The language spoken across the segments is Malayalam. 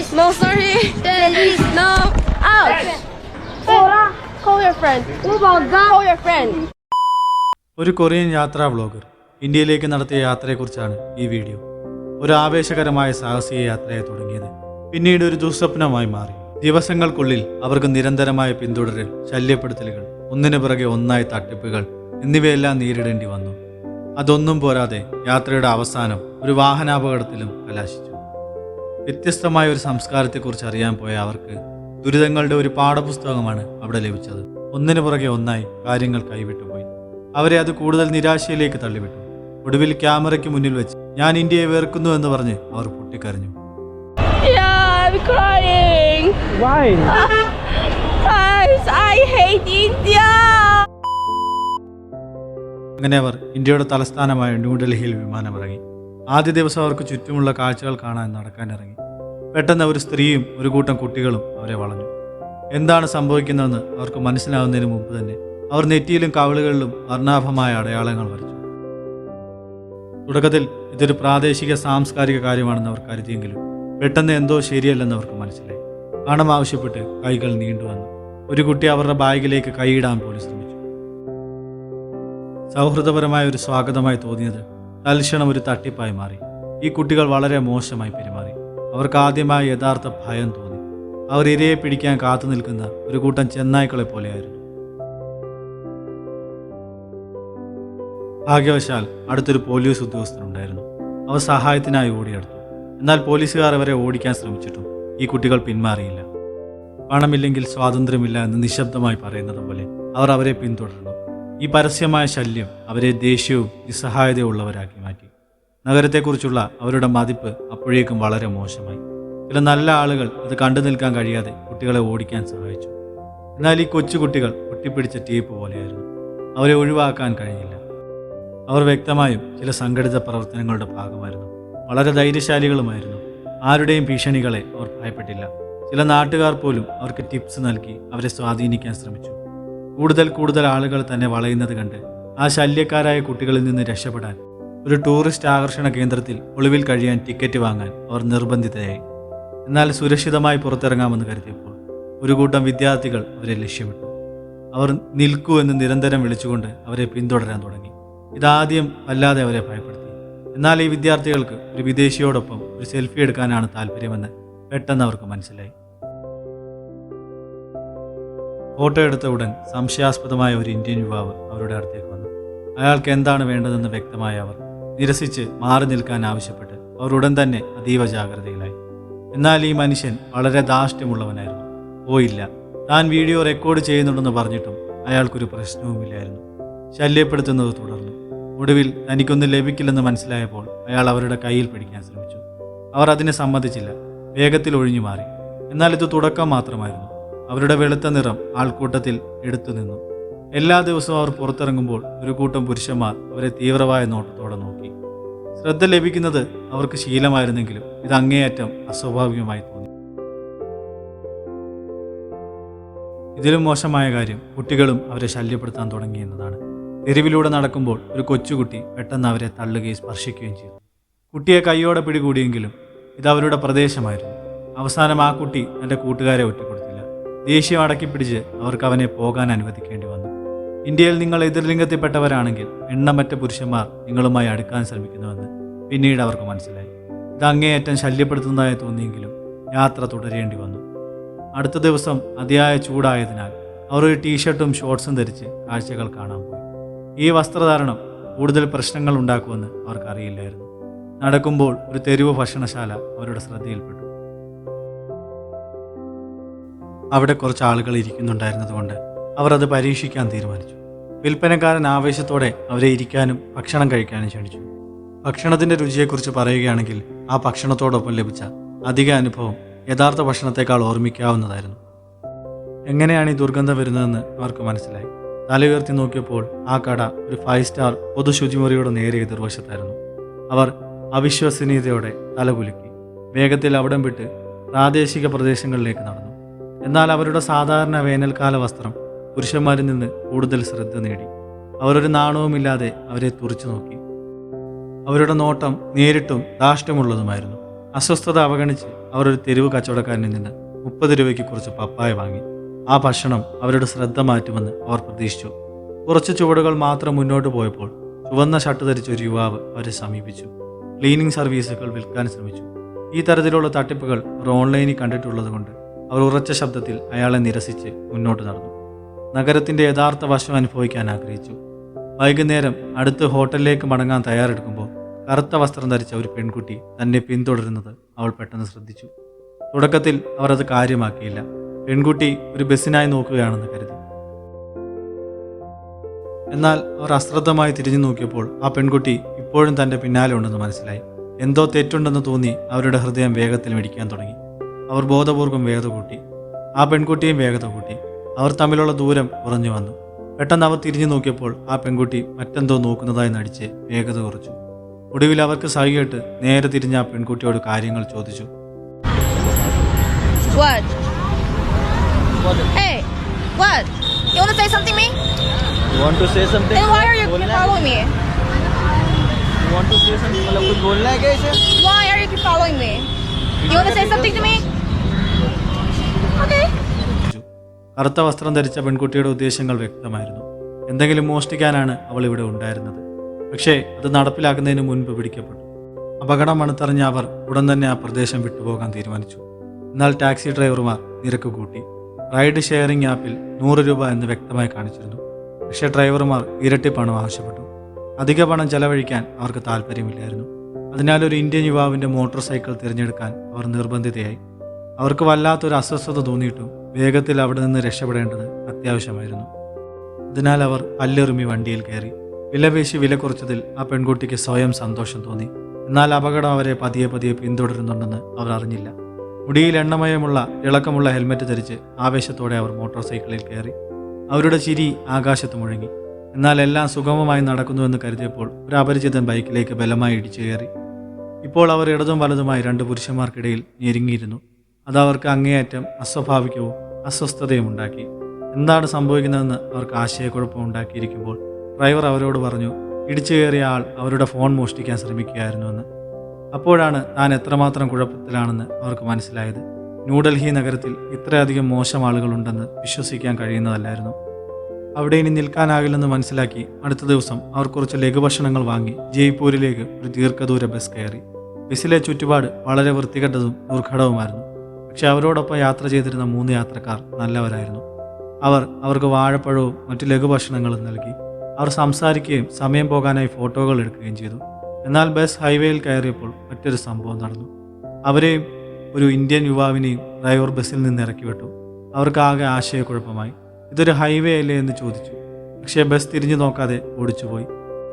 this. No, sorry. Feliz. No. Ouch. Call your friend. Call your friend. ഒരു കൊറിയൻ യാത്രാ വ്ളോഗർ ഇന്ത്യയിലേക്ക് നടത്തിയ യാത്രയെക്കുറിച്ചാണ് ഈ വീഡിയോ ഒരു ആവേശകരമായ സാഹസിക യാത്രയെ തുടങ്ങിയത് പിന്നീട് ഒരു ദുസ്വപ്നമായി മാറി ദിവസങ്ങൾക്കുള്ളിൽ അവർക്ക് നിരന്തരമായ പിന്തുടരൽ ശല്യപ്പെടുത്തലുകൾ ഒന്നിനു പിറകെ ഒന്നായി തട്ടിപ്പുകൾ എന്നിവയെല്ലാം നേരിടേണ്ടി വന്നു അതൊന്നും പോരാതെ യാത്രയുടെ അവസാനം ഒരു വാഹനാപകടത്തിലും കലാശിച്ചു വ്യത്യസ്തമായ ഒരു സംസ്കാരത്തെക്കുറിച്ച് അറിയാൻ പോയ അവർക്ക് ദുരിതങ്ങളുടെ ഒരു പാഠപുസ്തകമാണ് അവിടെ ലഭിച്ചത്. ഒന്നിനു പുറകെ ഒന്നായി കാര്യങ്ങൾ കൈവിട്ടുപോയി അവരെ അത് കൂടുതൽ നിരാശയിലേക്ക് തള്ളിവിട്ടു. ഒടുവിൽ ക്യാമറയ്ക്ക് മുന്നിൽ വെച്ച് ഞാൻ ഇന്ത്യയെ വെറുക്കുന്നു എന്ന് പറഞ്ഞ് അവർ പൊട്ടിക്കരഞ്ഞു. അങ്ങനെ അവർ ഇന്ത്യയുടെ തലസ്ഥാനമായ ന്യൂഡൽഹിയിൽ വിമാനമിറങ്ങി. ആദ്യ ദിവസം അവർക്ക് ചുറ്റുമുള്ള കാഴ്ചകൾ കാണാൻ നടക്കാനിറങ്ങി പെട്ടെന്ന് ഒരു സ്ത്രീയും ഒരു കൂട്ടം കുട്ടികളും അവരെ വളഞ്ഞു. എന്താണ് സംഭവിക്കുന്നതെന്ന് അവർക്ക് മനസ്സിലാവുന്നതിന് മുമ്പ് തന്നെ അവർ നെറ്റിയിലും കവിളുകളിലും വർണാഭമായ അടയാളങ്ങൾ വരച്ചു. തുടക്കത്തിൽ ഇതൊരു പ്രാദേശിക സാംസ്കാരിക കാര്യമാണെന്ന് അവർ കരുതിയെങ്കിലും പെട്ടെന്ന് എന്തോ ശരിയല്ലെന്ന് അവർക്ക് മനസ്സിലായി. പണം ആവശ്യപ്പെട്ട് കൈകൾ നീണ്ടുവന്നു ഒരു കുട്ടി അവരുടെ ബാഗിലേക്ക് കൈയിടാൻ പോലും ശ്രമിച്ചു. സൗഹൃദപരമായ ഒരു സ്വാഗതമായി തോന്നിയത് തൽക്ഷണം ഒരു തട്ടിപ്പായി മാറി. ഈ കുട്ടികൾ വളരെ മോശമായി പെരുമാറി. അവർക്ക് ആദ്യമായി യഥാർത്ഥ ഭയം തോന്നി. അവർ ഇരയെ പിടിക്കാൻ കാത്തു നിൽക്കുന്ന ഒരു കൂട്ടം ചെന്നായ്ക്കളെ പോലെയായിരുന്നു. ഭാഗ്യവശാൽ അടുത്തൊരു പോലീസ് ഉദ്യോഗസ്ഥനുണ്ടായിരുന്നു. അവർ സഹായത്തിനായി ഓടിയെടുത്തു. എന്നാൽ പോലീസുകാർ അവരെ ഓടിക്കാൻ ശ്രമിച്ചിട്ടും ഈ കുട്ടികൾ പിന്മാറിയില്ല. പണമില്ലെങ്കിൽ സ്വാതന്ത്ര്യമില്ല എന്ന് നിശബ്ദമായി പറയുന്നത് പോലെ അവർ അവരെ പിന്തുടർന്നു. ഈ പരസ്യമായ ശല്യം അവരെ ദേഷ്യവും നിസ്സഹായതയും ഉള്ളവരാക്കി മാറ്റി. നഗരത്തെക്കുറിച്ചുള്ള അവരുടെ മതിപ്പ് അപ്പോഴേക്കും വളരെ മോശമായി. ചില നല്ല ആളുകൾ അത് കണ്ടു നിൽക്കാൻ കഴിയാതെ കുട്ടികളെ ഓടിക്കാൻ സഹായിച്ചു. എന്നാൽ ഈ കൊച്ചുകുട്ടികൾ ഒട്ടിപ്പിടിച്ച ടീപ്പ് പോലെയായിരുന്നു. അവരെ ഒഴിവാക്കാൻ കഴിഞ്ഞില്ല. അവർ വ്യക്തമായും ചില സംഘടിത പ്രവർത്തനങ്ങളുടെ ഭാഗമായിരുന്നു. വളരെ ധൈര്യശാലികളുമായിരുന്നു. ആരുടെയും ഭീഷണികളെ അവർ ഭയപ്പെട്ടില്ല. ചില നാട്ടുകാർ പോലും അവർക്ക് ടിപ്സ് നൽകി അവരെ സ്വാധീനിക്കാൻ ശ്രമിച്ചു. കൂടുതൽ കൂടുതൽ ആളുകൾ തന്നെ വളയുന്നത് കണ്ട് ആ ശല്യക്കാരായ കുട്ടികളിൽ നിന്ന് രക്ഷപ്പെടാൻ ഒരു ടൂറിസ്റ്റ് ആകർഷണ കേന്ദ്രത്തിൽ ഒളിവിൽ കഴിയാൻ ടിക്കറ്റ് വാങ്ങാൻ അവർ നിർബന്ധിതരായി എന്നാൽ സുരക്ഷിതമായി പുറത്തിറങ്ങാമെന്ന് കരുതിയപ്പോൾ ഒരു കൂട്ടം വിദ്യാർത്ഥികൾ അവരെ ലക്ഷ്യമിട്ടു. അവർ നിൽക്കൂ എന്ന് നിരന്തരം വിളിച്ചുകൊണ്ട് അവരെ പിന്തുടരാൻ തുടങ്ങി. ഇതാദ്യം വല്ലാതെ അവരെ ഭയപ്പെടുത്തി. എന്നാൽ ഈ വിദ്യാർത്ഥികൾക്ക് ഒരു വിദേശിയോടൊപ്പം ഒരു സെൽഫി എടുക്കാനാണ് താല്പര്യമെന്ന് പെട്ടെന്ന് അവർക്ക് മനസ്സിലായി. ഫോട്ടോ എടുത്ത ഉടൻ സംശയാസ്പദമായ ഒരു ഇന്ത്യൻ യുവാവ് അവരുടെ അടുത്തേക്ക് വന്നു. അയാൾക്ക് എന്താണ് വേണ്ടതെന്ന് വ്യക്തമായ അവർ നിരസിച്ച് മാറി നിൽക്കാൻ ആവശ്യപ്പെട്ട് അവർ ഉടൻ തന്നെ അതീവ ജാഗ്രതയിലായി. എന്നാൽ ഈ മനുഷ്യൻ വളരെ ധാർഷ്ട്യമുള്ളവനായിരുന്നു. പോയില്ല. താൻ വീഡിയോ റെക്കോർഡ് ചെയ്യുന്നുണ്ടെന്ന് പറഞ്ഞിട്ടും അയാൾക്കൊരു പ്രശ്നവുമില്ലായിരുന്നു. ശല്യപ്പെടുത്തുന്നത് തുടർന്നു. ഒടുവിൽ തനിക്കൊന്നും ലഭിക്കില്ലെന്ന് മനസ്സിലായപ്പോൾ അയാൾ അവരുടെ കയ്യിൽ പിടിക്കാൻ ശ്രമിച്ചു. അവർ അതിനെ സമ്മതിച്ചില്ല. വേഗത്തിൽ ഒഴിഞ്ഞു മാറി. എന്നാൽ ഇത് തുടക്കം മാത്രമായിരുന്നു. അവരുടെ വെളുത്ത നിറം ആൾക്കൂട്ടത്തിൽ എടുത്തു നിന്നു. എല്ലാ ദിവസവും അവർ പുറത്തിറങ്ങുമ്പോൾ ഒരു കൂട്ടം പുരുഷന്മാർ അവരെ തീവ്രമായ നോട്ടത്തോടെ നോക്കി. ശ്രദ്ധ ലഭിക്കുന്നത് അവർക്ക് ശീലമായിരുന്നെങ്കിലും ഇത് അങ്ങേയറ്റം അസ്വാഭാവികമായി തോന്നി. ഇതിലും മോശമായ കാര്യം കുട്ടികളും അവരെ ശല്യപ്പെടുത്താൻ തുടങ്ങി എന്നതാണ്. തെരുവിലൂടെ നടക്കുമ്പോൾ ഒരു കൊച്ചുകുട്ടി പെട്ടെന്ന് അവരെ തള്ളുകയും സ്പർശിക്കുകയും ചെയ്തു. കുട്ടിയെ കൈയോടെ പിടികൂടിയെങ്കിലും ഇത് അവരുടെ പ്രദേശമായിരുന്നു. അവസാനം ആ കുട്ടി തന്റെ കൂട്ടുകാരെ ഒറ്റപ്പെടുത്തില്ല ദേഷ്യം അടക്കി പിടിച്ച് അവർക്ക് അവനെ പോകാൻ അനുവദിക്കേണ്ടി വന്നു. ഇന്ത്യയിൽ നിങ്ങൾ എതിർലിംഗത്തിൽപ്പെട്ടവരാണെങ്കിൽ എണ്ണമറ്റ പുരുഷന്മാർ നിങ്ങളുമായി അടുക്കാൻ ശ്രമിക്കുന്നുവെന്ന് പിന്നീട് അവർക്ക് മനസ്സിലായി. ഇത് അങ്ങേയറ്റം ശല്യപ്പെടുത്തുന്നതായി തോന്നിയെങ്കിലും യാത്ര തുടരേണ്ടി വന്നു. അടുത്ത ദിവസം അതിയായ ചൂടായതിനാൽ അവർ ഒരു ടീഷർട്ടും ഷോർട്സും ധരിച്ച് കാഴ്ചകൾ കാണാൻ പോയി. ഈ വസ്ത്രധാരണം കൂടുതൽ പ്രശ്നങ്ങൾ ഉണ്ടാക്കുമെന്ന് അവർക്കറിയില്ലായിരുന്നു. നടക്കുമ്പോൾ ഒരു തെരുവ് ഭക്ഷണശാല അവരുടെ ശ്രദ്ധയിൽപ്പെട്ടു. അവിടെ കുറച്ച് ആളുകൾ ഇരിക്കുന്നുണ്ടായിരുന്നതുകൊണ്ട് അവർ അത് പരീക്ഷിക്കാൻ തീരുമാനിച്ചു. വിൽപ്പനക്കാരൻ ആവേശത്തോടെ അവരെ ഇരിക്കാനും ഭക്ഷണം കഴിക്കാനും ക്ഷണിച്ചു. ഭക്ഷണത്തിന്റെ രുചിയെക്കുറിച്ച് പറയുകയാണെങ്കിൽ ആ ഭക്ഷണത്തോടൊപ്പം ലഭിച്ച അധിക അനുഭവം യഥാർത്ഥ ഭക്ഷണത്തെക്കാൾ ഓർമ്മിക്കാവുന്നതായിരുന്നു. എങ്ങനെയാണ് ഈ ദുർഗന്ധം വരുന്നതെന്ന് അവർക്ക് മനസ്സിലായി. തല ഉയർത്തി നോക്കിയപ്പോൾ ആ കട ഒരു ഫൈവ് സ്റ്റാർ പൊതു നേരെ എതിർവശത്തായിരുന്നു. അവർ അവിശ്വസനീയതയോടെ തലകുലുക്കി വേഗത്തിൽ അവിടം വിട്ട് പ്രാദേശിക പ്രദേശങ്ങളിലേക്ക് നടന്നു. എന്നാൽ അവരുടെ സാധാരണ വേനൽക്കാല വസ്ത്രം പുരുഷന്മാരിൽ നിന്ന് കൂടുതൽ ശ്രദ്ധ നേടി. അവരൊരു നാണവുമില്ലാതെ അവരെ തുറച്ചു നോക്കി. അവരുടെ നോട്ടം നേരിട്ടും ധാഷ്ടമുള്ളതുമായിരുന്നു അസ്വസ്ഥത അവഗണിച്ച് അവർ ഒരു തെരുവ് കച്ചവടക്കാരനിൽ നിന്ന് മുപ്പത് രൂപയ്ക്ക് കുറച്ച് പപ്പായ വാങ്ങി. ആ ഭക്ഷണം അവരുടെ ശ്രദ്ധ മാറ്റുമെന്ന് അവർ പ്രതീക്ഷിച്ചു. കുറച്ച് ചുവടുകൾ മാത്രം മുന്നോട്ട് പോയപ്പോൾ ചുവന്ന ഷർട്ട് ധരിച്ച ഒരു യുവാവ് അവരെ സമീപിച്ചു. ക്ലീനിങ് സർവീസുകൾ വിൽക്കാൻ ശ്രമിച്ചു. ഈ തരത്തിലുള്ള തട്ടിപ്പുകൾ അവർ ഓൺലൈനിൽ കണ്ടിട്ടുള്ളത് കൊണ്ട് അവർ ഉറച്ച ശബ്ദത്തിൽ അയാളെ നിരസിച്ച് മുന്നോട്ട് നടന്നു. നഗരത്തിന്റെ യഥാർത്ഥ വശം അനുഭവിക്കാൻ ആഗ്രഹിച്ചു. വൈകുന്നേരം അടുത്ത് ഹോട്ടലിലേക്ക് മടങ്ങാൻ തയ്യാറെടുക്കുമ്പോൾ കറുത്ത വസ്ത്രം ധരിച്ച ഒരു പെൺകുട്ടി തന്നെ പിന്തുടരുന്നത് അവൾ പെട്ടെന്ന് ശ്രദ്ധിച്ചു. തുടക്കത്തിൽ അവർ അത് കാര്യമാക്കിയില്ല. പെൺകുട്ടി ഒരു ബസ്സിനായി നോക്കുകയാണെന്ന് കരുതി. എന്നാൽ അവർ അശ്രദ്ധമായി തിരിഞ്ഞു നോക്കിയപ്പോൾ ആ പെൺകുട്ടി ഇപ്പോഴും തന്റെ പിന്നാലെ ഉണ്ടെന്ന് മനസ്സിലായി. എന്തോ തെറ്റുണ്ടെന്ന് തോന്നി അവരുടെ ഹൃദയം വേഗത്തിൽ മിടിക്കാൻ തുടങ്ങി. അവർ ബോധപൂർവം വേഗത കൂട്ടി. ആ പെൺകുട്ടിയും വേഗത കൂട്ടി. അവർ തമ്മിലുള്ള ദൂരം കുറഞ്ഞു വന്നു. പെട്ടെന്ന് അവർ തിരിഞ്ഞു നോക്കിയപ്പോൾ ആ പെൺകുട്ടി മറ്റെന്തോ നോക്കുന്നതായി നടിച്ച് വേഗത കുറച്ചു. ഒടുവിൽ അവർക്ക് സഹിയിട്ട് നേരെ തിരിഞ്ഞ ആ പെൺകുട്ടിയോട് കാര്യങ്ങൾ ചോദിച്ചു? You want to say something to me? കറുത്ത വസ്ത്രം ധരിച്ച പെൺകുട്ടിയുടെ ഉദ്ദേശങ്ങൾ വ്യക്തമായിരുന്നു. എന്തെങ്കിലും മോഷ്ടിക്കാനാണ് അവൾ ഇവിടെ ഉണ്ടായിരുന്നത്. പക്ഷേ അത് നടപ്പിലാക്കുന്നതിന് മുൻപ് പിടിക്കപ്പെട്ടു. അപകടം മണത്തറിഞ്ഞ അവർ ഉടൻ തന്നെ ആ പ്രദേശം വിട്ടുപോകാൻ തീരുമാനിച്ചു. എന്നാൽ ടാക്സി ഡ്രൈവർമാർ നിരക്ക് കൂട്ടി. റൈഡ് ഷെയറിംഗ് ആപ്പിൽ നൂറ് രൂപ എന്ന് വ്യക്തമായി കാണിച്ചിരുന്നു. പക്ഷേ ഡ്രൈവർമാർ ഇരട്ടി പണം ആവശ്യപ്പെട്ടു. അധിക പണം ചെലവഴിക്കാൻ അവർക്ക് താല്പര്യമില്ലായിരുന്നു അതിനാൽ ഒരു ഇന്ത്യൻ യുവാവിന്റെ മോട്ടോർ സൈക്കിൾ തിരഞ്ഞെടുക്കാൻ അവർ നിർബന്ധിതയായി. അവർക്ക് വല്ലാത്തൊരു അസ്വസ്ഥത തോന്നിയിട്ടും വേഗത്തിൽ അവിടെ നിന്ന് രക്ഷപ്പെടേണ്ടത് അത്യാവശ്യമായിരുന്നു. അതിനാൽ അവർ പല്ലെറുമി വണ്ടിയിൽ കയറി. വിലപേശി വില കുറച്ചതിൽ ആ പെൺകുട്ടിക്ക് സ്വയം സന്തോഷം തോന്നി. എന്നാൽ അപകടം അവരെ പതിയെ പതിയെ പിന്തുടരുന്നുണ്ടെന്ന് അവർ അറിഞ്ഞില്ല. മുടിയിൽ എണ്ണമയമുള്ള ഇളക്കമുള്ള ഹെൽമെറ്റ് ധരിച്ച് ആവേശത്തോടെ അവർ മോട്ടോർ സൈക്കിളിൽ കയറി. അവരുടെ ചിരി ആകാശത്ത് മുഴങ്ങി. എന്നാൽ എല്ലാം സുഗമമായി നടക്കുന്നുവെന്ന് കരുതിയപ്പോൾ ഒരു അപരിചിതൻ ബൈക്കിലേക്ക് ബലമായി ഇടിച്ചു കയറി. ഇപ്പോൾ അവർ ഇടതും വലതുമായി രണ്ട് പുരുഷന്മാർക്കിടയിൽ ഞെരുങ്ങിയിരുന്നു. അത് അവർക്ക് അങ്ങേയറ്റം അസ്വാഭാവികവും അസ്വസ്ഥതയും ഉണ്ടാക്കി. എന്താണ് സംഭവിക്കുന്നതെന്ന് അവർക്ക് ആശയക്കുഴപ്പം ഉണ്ടാക്കിയിരിക്കുമ്പോൾ ഡ്രൈവർ അവരോട് പറഞ്ഞു ഇടിച്ചു കയറിയ ആൾ അവരുടെ ഫോൺ മോഷ്ടിക്കാൻ ശ്രമിക്കുകയായിരുന്നുവെന്ന് അപ്പോഴാണ് താൻ എത്രമാത്രം കുഴപ്പത്തിലാണെന്ന് അവർക്ക് മനസ്സിലായത്. ന്യൂഡൽഹി നഗരത്തിൽ ഇത്രയധികം മോശം ആളുകളുണ്ടെന്ന് വിശ്വസിക്കാൻ കഴിയുന്നതല്ലായിരുന്നു. അവിടെ ഇനി നിൽക്കാനാകില്ലെന്ന് മനസ്സിലാക്കി അടുത്ത ദിവസം അവർ കുറച്ച് ലഘുഭക്ഷണങ്ങൾ വാങ്ങി ജയ്പൂരിലേക്ക് ഒരു ദീർഘദൂര ബസ് കയറി. ബസ്സിലെ ചുറ്റുപാട് വളരെ വൃത്തികെട്ടതും ദുർഘടവുമായിരുന്നു. പക്ഷെ അവരോടൊപ്പം യാത്ര ചെയ്തിരുന്ന മൂന്ന് യാത്രക്കാർ നല്ലവരായിരുന്നു. അവർ അവർക്ക് വാഴപ്പഴവും മറ്റു ലഘുഭക്ഷണങ്ങളും നൽകി. അവർ സംസാരിക്കുകയും സമയം പോകാനായി ഫോട്ടോകൾ എടുക്കുകയും ചെയ്തു. എന്നാൽ ബസ് ഹൈവേയിൽ കയറിയപ്പോൾ മറ്റൊരു സംഭവം നടന്നു. അവരെയും ഒരു ഇന്ത്യൻ യുവാവിനെയും ഡ്രൈവർ ബസ്സിൽ നിന്ന് ഇറക്കി വിട്ടു. അവർക്ക് ആകെ ആശയക്കുഴപ്പമായി. ഇതൊരു ഹൈവേ അല്ലേ എന്ന് ചോദിച്ചു. പക്ഷേ ബസ് തിരിഞ്ഞു നോക്കാതെ ഓടിച്ചുപോയി.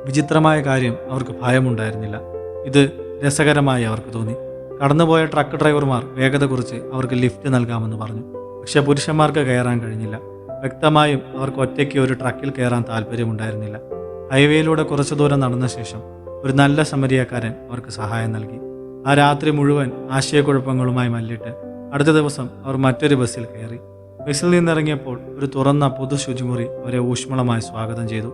വിചിത്രമായ കാര്യം അവർക്ക് ഭയമുണ്ടായിരുന്നില്ല. ഇത് രസകരമായി അവർക്ക് തോന്നി. കടന്നുപോയ ട്രക്ക് ഡ്രൈവർമാർ വേഗത കുറിച്ച് അവർക്ക് ലിഫ്റ്റ് നൽകാമെന്ന് പറഞ്ഞു. പക്ഷേ പുരുഷന്മാർക്ക് കയറാൻ കഴിഞ്ഞില്ല. വ്യക്തമായും അവർക്ക് ഒറ്റയ്ക്ക് ഒരു ട്രക്കിൽ കയറാൻ താല്പര്യമുണ്ടായിരുന്നില്ല ഹൈവേയിലൂടെ കുറച്ചു ദൂരം നടന്ന ശേഷം ഒരു നല്ല സമരിയക്കാരൻ അവർക്ക് സഹായം നൽകി. ആ രാത്രി മുഴുവൻ ആശയക്കുഴപ്പങ്ങളുമായി മല്ലിട്ട് അടുത്ത ദിവസം അവർ മറ്റൊരു ബസ്സിൽ കയറി. ബസ്സിൽ നിന്നിറങ്ങിയപ്പോൾ ഒരു തുറന്ന പൊതു ശുചിമുറി അവരെ ഊഷ്മളമായി സ്വാഗതം ചെയ്തു.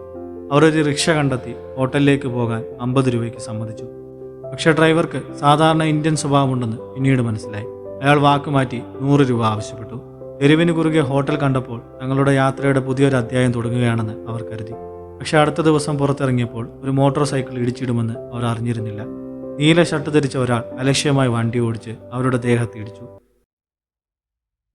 അവർ ഒരു റിക്ഷ കണ്ടെത്തി ഹോട്ടലിലേക്ക് പോകാൻ അമ്പത് രൂപയ്ക്ക് സമ്മതിച്ചു. പക്ഷേ ഡ്രൈവർക്ക് സാധാരണ ഇന്ത്യൻ സ്വഭാവമുണ്ടെന്ന് പിന്നീട് മനസ്സിലായി. അയാൾ വാക്ക് മാറ്റി നൂറ് രൂപ ആവശ്യപ്പെട്ടു. തെരുവിന് കുറുകെ ഹോട്ടൽ കണ്ടപ്പോൾ തങ്ങളുടെ യാത്രയുടെ പുതിയൊരു അധ്യായം തുടങ്ങുകയാണെന്ന് അവർ കരുതി. പക്ഷേ അടുത്ത ദിവസം പുറത്തിറങ്ങിയപ്പോൾ ഒരു മോട്ടോർ സൈക്കിൾ ഇടിച്ചിടുമെന്ന് അവർ അറിഞ്ഞിരുന്നില്ല. നീല ഷർട്ട് ധരിച്ച ഒരാൾ അലക്ഷ്യമായി വണ്ടി ഓടിച്ച് അവരുടെ ദേഹത്ത് ഇടിച്ചു.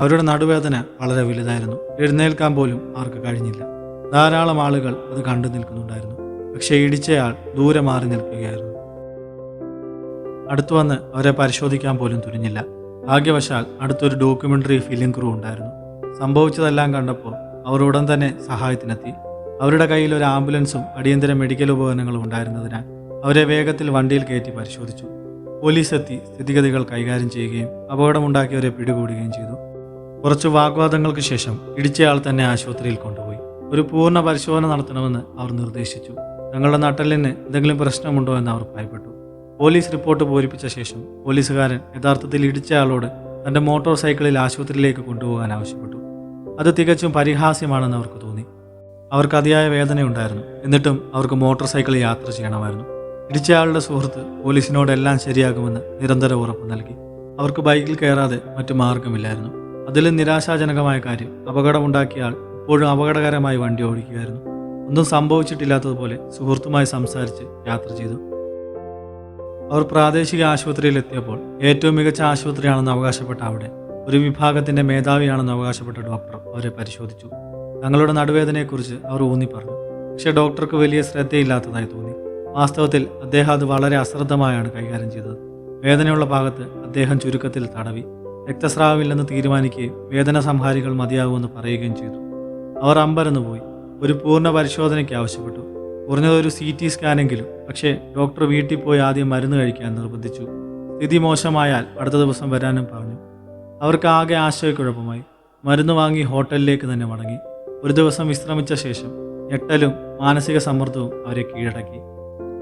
അവരുടെ നടുവേദന വളരെ വലുതായിരുന്നു. എഴുന്നേൽക്കാൻ പോലും അവർക്ക് കഴിഞ്ഞില്ല. ധാരാളം ആളുകൾ അത് കണ്ടു നിൽക്കുന്നുണ്ടായിരുന്നു. പക്ഷേ ഇടിച്ചയാൾ ദൂരെ മാറി നിൽക്കുകയായിരുന്നു. അടുത്തു വന്ന് അവരെ പരിശോധിക്കാൻ പോലും തുനിഞ്ഞില്ല. ഭാഗ്യവശാൽ അടുത്തൊരു ഡോക്യുമെന്ററി ഫിലിം ക്രൂ ഉണ്ടായിരുന്നു. സംഭവിച്ചതെല്ലാം കണ്ടപ്പോൾ അവർ ഉടൻ തന്നെ സഹായത്തിനെത്തി. അവരുടെ കയ്യിൽ ഒരു ആംബുലൻസും അടിയന്തര മെഡിക്കൽ ഉപകരണങ്ങളും ഉണ്ടായിരുന്നതിനാൽ അവരെ വേഗത്തിൽ വണ്ടിയിൽ കയറ്റി പരിശോധിച്ചു. പോലീസ് എത്തി സ്ഥിതിഗതികൾ കൈകാര്യം ചെയ്യുകയും അപകടമുണ്ടാക്കിയവരെ പിടികൂടുകയും ചെയ്തു. കുറച്ച് വാഗ്വാദങ്ങൾക്ക് ശേഷം ഇടിച്ചയാൾ തന്നെ ആശുപത്രിയിൽ കൊണ്ടുപോയി. ഒരു പൂർണ പരിശോധന നടത്തണമെന്ന് അവർ നിർദ്ദേശിച്ചു. തങ്ങളുടെ നട്ടലിന് എന്തെങ്കിലും പ്രശ്നമുണ്ടോ എന്ന് അവർ ഭയപ്പെട്ടു. പോലീസ് റിപ്പോർട്ട് പൂരിപ്പിച്ച ശേഷം പോലീസുകാരൻ യഥാർത്ഥത്തിൽ ഇടിച്ചയാളോട് തന്റെ മോട്ടോർ സൈക്കിളിൽ ആശുപത്രിയിലേക്ക് കൊണ്ടുപോകാൻ ആവശ്യപ്പെട്ടു. അത് തികച്ചും പരിഹാസ്യമാണെന്ന് അവർക്ക് തോന്നി. അവർക്ക് അതിയായ വേദനയുണ്ടായിരുന്നു എന്നിട്ടും അവർക്ക് മോട്ടോർ സൈക്കിൾ യാത്ര ചെയ്യണമായിരുന്നു. ഇടിച്ചയാളുടെ സുഹൃത്ത് പോലീസിനോട് എല്ലാം ശരിയാകുമെന്ന് നിരന്തര ഉറപ്പ് നൽകി. അവർക്ക് ബൈക്കിൽ കയറാതെ മറ്റു മാർഗമില്ലായിരുന്നു. അതിലും നിരാശാജനകമായ കാര്യം അപകടമുണ്ടാക്കിയ ആൾ ഇപ്പോഴും അപകടകരമായി വണ്ടി ഓടിക്കുകയായിരുന്നു. ഒന്നും സംഭവിച്ചിട്ടില്ലാത്തതുപോലെ സുഹൃത്തുമായി സംസാരിച്ച് യാത്ര ചെയ്തു. അവർ പ്രാദേശിക ആശുപത്രിയിൽ എത്തിയപ്പോൾ ഏറ്റവും മികച്ച ആശുപത്രിയാണെന്ന് അവകാശപ്പെട്ട അവിടെ ഒരു വിഭാഗത്തിന്റെ മേധാവിയാണെന്ന് അവകാശപ്പെട്ട ഡോക്ടർ അവരെ പരിശോധിച്ചു. തങ്ങളുടെ നടുവേദനയെക്കുറിച്ച് അവർ ഊന്നി പറഞ്ഞു. പക്ഷേ ഡോക്ടർക്ക് വലിയ ശ്രദ്ധയില്ലാത്തതായി തോന്നി. വാസ്തവത്തിൽ അദ്ദേഹം അത് വളരെ അശ്രദ്ധമായാണ് കൈകാര്യം ചെയ്തത്. വേദനയുള്ള ഭാഗത്ത് അദ്ദേഹം ചുരുക്കത്തിൽ തടവി. രക്തസ്രാവമില്ലെന്ന് തീരുമാനിക്കുകയും വേദന സംഹാരികൾ മതിയാകുമെന്ന് പറയുകയും ചെയ്തു. അവർ അമ്പരന്ന് പോയി ഒരു പൂർണ പരിശോധനയ്ക്ക് ആവശ്യപ്പെട്ടു. കുറഞ്ഞത് ഒരു സി ടി സ്കാനെങ്കിലും പക്ഷേ ഡോക്ടർ വീട്ടിൽ പോയി ആദ്യം മരുന്ന് കഴിക്കാൻ നിർബന്ധിച്ചു. സ്ഥിതി മോശമായാൽ അടുത്ത ദിവസം വരാനും പറഞ്ഞു. അവർക്ക് ആകെ ആശയക്കുഴപ്പമായി. മരുന്ന് വാങ്ങി ഹോട്ടലിലേക്ക് തന്നെ മടങ്ങി. ഒരു ദിവസം വിശ്രമിച്ച ശേഷം ഞെട്ടലും മാനസിക സമ്മർദ്ദവും അവരെ കീഴടക്കി.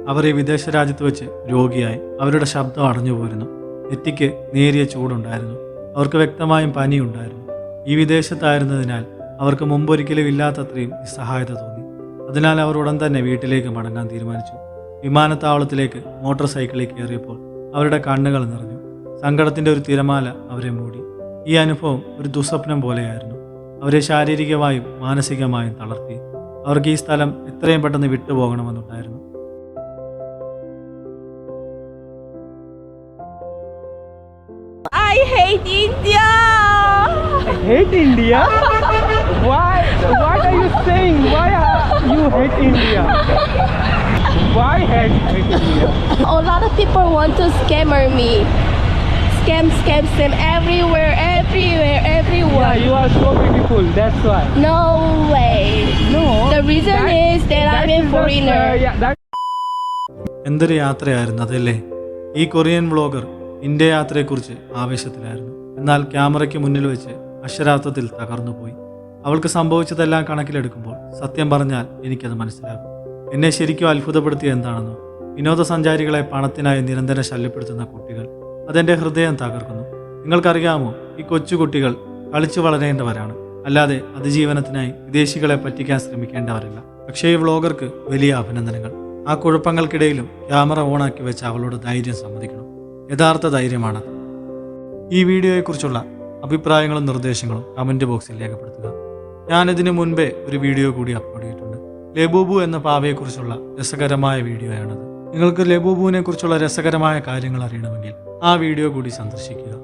അവർ ഈ വിദേശ രാജ്യത്ത് വെച്ച് രോഗിയായി. അവരുടെ ശബ്ദം അടഞ്ഞു പോരുന്നു. നെറ്റിക്ക് നേരിയ ചൂടുണ്ടായിരുന്നു. അവർക്ക് വ്യക്തമായും പനിയുണ്ടായിരുന്നു. ഈ വിദേശത്തായിരുന്നതിനാൽ അവർക്ക് മുമ്പൊരിക്കലും ഇല്ലാത്തത്രയും നിസ്സഹായത തോന്നി. അതിനാൽ അവർ ഉടൻ തന്നെ വീട്ടിലേക്ക് മടങ്ങാൻ തീരുമാനിച്ചു. വിമാനത്താവളത്തിലേക്ക് മോട്ടോർ സൈക്കിളിൽ കയറിയപ്പോൾ അവരുടെ കണ്ണുകൾ നിറഞ്ഞു. സങ്കടത്തിന്റെ ഒരു തിരമാല അവരെ മൂടി. ഈ അനുഭവം ഒരു ദുസ്വപ്നം പോലെയായിരുന്നു. അവരെ ശാരീരികമായും മാനസികമായും തളർത്തി. അവർക്ക് ഈ സ്ഥലം എത്രയും പെട്ടെന്ന് വിട്ടുപോകണമെന്നുണ്ടായിരുന്നു. I hate India! hate India? Why? What are you saying? Why are you hate India? Why hate, hate India? A lot of people want to scammer me. Scam, scam, scam everywhere, everywhere, Yeah, you are so beautiful. That's why. No way. No. The reason that- is that that I'm a foreigner. uh, yeah, that എന്തൊരു യാത്രയായിരുന്നു അതല്ലേ ഈ കൊറിയൻ വ്ളോഗർ ഇന്ത്യ യാത്രയെക്കുറിച്ച് ആവേശത്തിലായിരുന്നു എന്നാൽ ക്യാമറയ്ക്ക് മുന്നിൽ വെച്ച് അക്ഷരാർത്ഥത്തിൽ തകർന്നുപോയി അവൾക്ക് സംഭവിച്ചതെല്ലാം കണക്കിലെടുക്കുമ്പോൾ സത്യം പറഞ്ഞാൽ എനിക്കത് മനസ്സിലാകും. എന്നെ ശരിക്കും അത്ഭുതപ്പെടുത്തിയ എന്താണെന്നോ? വിനോദസഞ്ചാരികളെ പണത്തിനായി നിരന്തരം ശല്യപ്പെടുത്തുന്ന കുട്ടികൾ അതെന്റെ ഹൃദയം തകർക്കുന്നു. നിങ്ങൾക്കറിയാമോ ഈ കൊച്ചുകുട്ടികൾ കളിച്ചു വളരേണ്ടവരാണ്. അല്ലാതെ അതിജീവനത്തിനായി വിദേശികളെ പറ്റിക്കാൻ ശ്രമിക്കേണ്ടവരല്ല. പക്ഷേ ഈ വ്ളോഗർക്ക് വലിയ അഭിനന്ദനങ്ങൾ. ആ കുഴപ്പങ്ങൾക്കിടയിലും ക്യാമറ ഓണാക്കി വെച്ച് അവളോട് ധൈര്യം സമ്മതിക്കണം. യഥാർത്ഥ ധൈര്യമാണ് ഈ വീഡിയോയെക്കുറിച്ചുള്ള അഭിപ്രായങ്ങളും നിർദ്ദേശങ്ങളും കമന്റ് ബോക്സിൽ രേഖപ്പെടുത്തുക. ഞാനിതിനു മുൻപേ ഒരു വീഡിയോ കൂടി അപ്ലോഡ് ചെയ്തിട്ടുണ്ട്. ലബൂബു എന്ന പാവയെക്കുറിച്ചുള്ള രസകരമായ വീഡിയോയാണത്. നിങ്ങൾക്ക് ലബൂബുവിനെ കുറിച്ചുള്ള രസകരമായ കാര്യങ്ങൾ അറിയണമെങ്കിൽ ആ വീഡിയോ കൂടി സന്ദർശിക്കുക.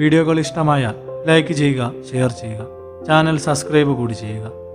വീഡിയോകൾ ഇഷ്ടമായാൽ ലൈക്ക് ചെയ്യുക ഷെയർ ചെയ്യുക. ചാനൽ സബ്സ്ക്രൈബ് കൂടി ചെയ്യുക.